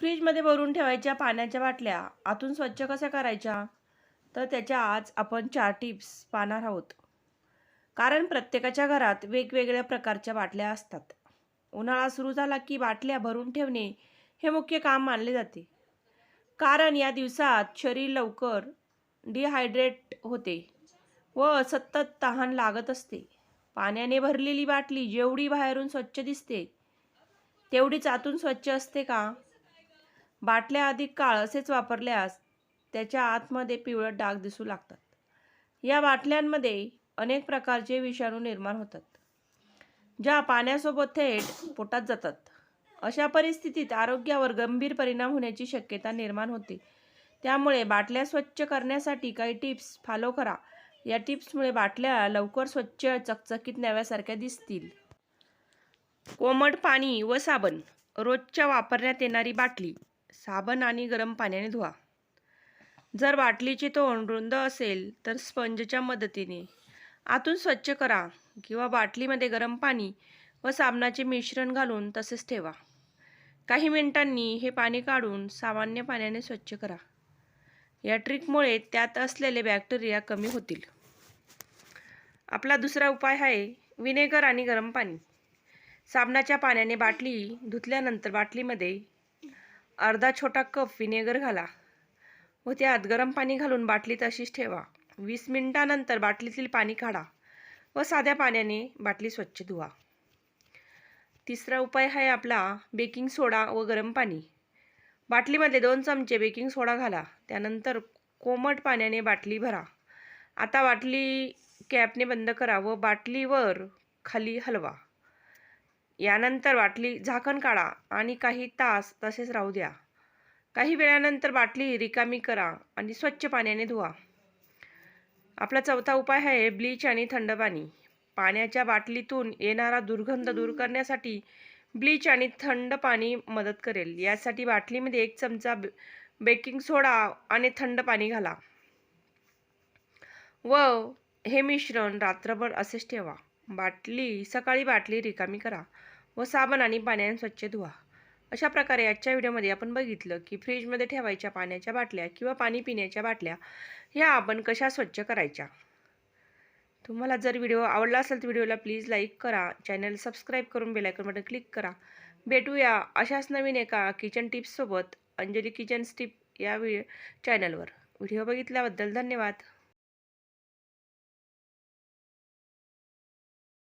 फ्रीजमध्ये भरून ठेवायच्या पाण्याच्या बाटल्या. आतून स्वच्छ कशा करायच्या? तर त्याच्या आज आपण चार टिप्स पाहणार आहोत. कारण प्रत्येकाच्या घरात वेगवेगळ्या प्रकारच्या बाटल्या असतात. उन्हाळा सुरू झाला की बाटल्या भरून ठेवणे हे मुख्य काम मानले जाते. कारण या दिवसात शरीर लवकर डिहायड्रेट होते व सतत तहान लागत असते. पाण्याने भरलेली बाटली जेवढी बाहेरून स्वच्छ दिसते तेवढीच आतून स्वच्छ असते का? बाटल्या अधिक काळ असेच वापरल्यास त्याच्या आतमध्ये पिवळं डाग दिसू लागतात. या बाटल्यांमध्ये अनेक प्रकारचे विषाणू निर्माण होतात ज्या पाण्यासोबत थेट पोटात जातात. अशा परिस्थितीत आरोग्यावर गंभीर परिणाम होण्याची शक्यता निर्माण होते. त्यामुळे बाटल्या स्वच्छ करण्यासाठी काही टिप्स फॉलो करा. या टिप्समुळे बाटल्या लवकर स्वच्छ चकचकीत नव्यासारख्या दिसतील. कोमट पाणी व साबण रोजच्या वापरण्यात येणारी बाटली साबण आणि गरम पाण्याने धुवा. जर बाटलीचे तोंड रुंद असेल तर स्पंजच्या मदतीने. आतून स्वच्छ करा किंवा बाटलीमध्ये गरम पाणी व साबणाचे मिश्रण घालून तसेच ठेवा. काही मिनिटांनी हे पाणी काढून सामान्य पाण्याने स्वच्छ करा. या ट्रिकमुळे त्यात असलेले बॅक्टेरिया कमी होतील. आपला दुसरा उपाय आहे विनेगर आणि गरम पाणी. साबणाच्या पाण्याने बाटली धुतल्यानंतर बाटलीमध्ये अर्धा छोटा कप विनेगर घाला. व त्यात गरम पाणी घालून बाटली तशीच ठेवा. वीस मिनिटानंतर बाटलीतील पाणी काढा व साध्या पाण्याने बाटली स्वच्छ धुवा. तिसरा उपाय आहे आपला बेकिंग सोडा व गरम पाणी. बाटलीमध्ये दोन चमचे बेकिंग सोडा घाला. त्यानंतर कोमट पाण्याने बाटली भरा. आता बाटली कॅपने बंद करा व बाटलीवर खाली हलवा. यानंतर बाटली झाकण काढा आणि काही तास तसेच राहू द्या. काही वेळानंतर बाटली रिकामी करा आणि स्वच्छ पाण्याने धुवा. आपला चौथा उपाय आहे ब्लीच आणि थंड पाणी. पाण्याच्या बाटलीतून येणारा दुर्गंध दूर करण्यासाठी ब्लीच आणि थंड पाणी मदत करेल. यासाठी बाटलीमध्ये एक चमचा बेकिंग सोडा आणि थंड पाणी घाला. व हे मिश्रण रात्रभर असेच ठेवा. बाटली सकाळी बाटली रिकामी करा. व साबण आणि पाण्याने स्वच्छ धुवा. अशा प्रकारे आजच्या व्हिडिओमध्ये आपण बघितलं की फ्रीजमध्ये ठेवायच्या पाण्याच्या बाटल्या किंवा पाणी पिण्याच्या बाटल्या ह्या आपण कशा स्वच्छ करायच्या? तुम्हाला जर व्हिडिओ आवडला असेल तर व्हिडिओला प्लीज लाईक करा चॅनल सबस्क्राईब करून बेलायकन बटन क्लिक करा. भेटूया अशाच नवीन एका किचन टिप्ससोबत अंजली किचन स्टिप या व्हि चॅनलवर. व्हिडिओ बघितल्याबद्दल धन्यवाद.